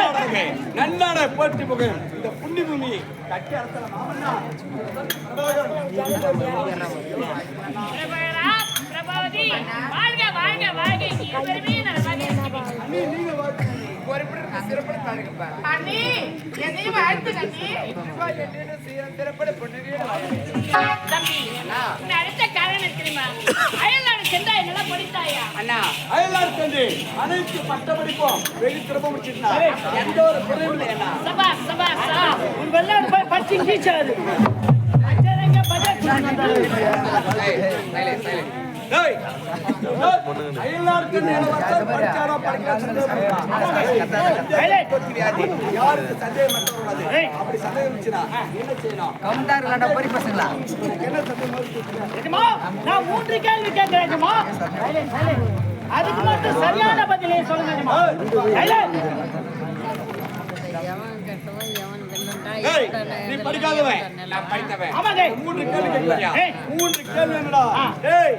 சக்கரவர்த்தி முகம் இந்த புண்ணி பூமி கட்டி அரசல மாமன்னா பிரபலா, அயலார் தந்தை அனைத்து பட்ட படிப்போம் வெளி திரும்ப முடிச்சிருந்தா எந்த ஒரு குறையும் இல்லை அண்ணா. சபாஷ், சபாஷ், சபாஷ். உன் வெள்ளாடு போய் பச்சி கீச்சாது. என்ன அதுக்கு மட்டும் சரியான பதிலே சொல்லுங்க நீ படிக்காதவன். நான் படித்தவன். மூன்று கேள்வி ஏய். மூன்று கேள்வி என்னடா. டேய்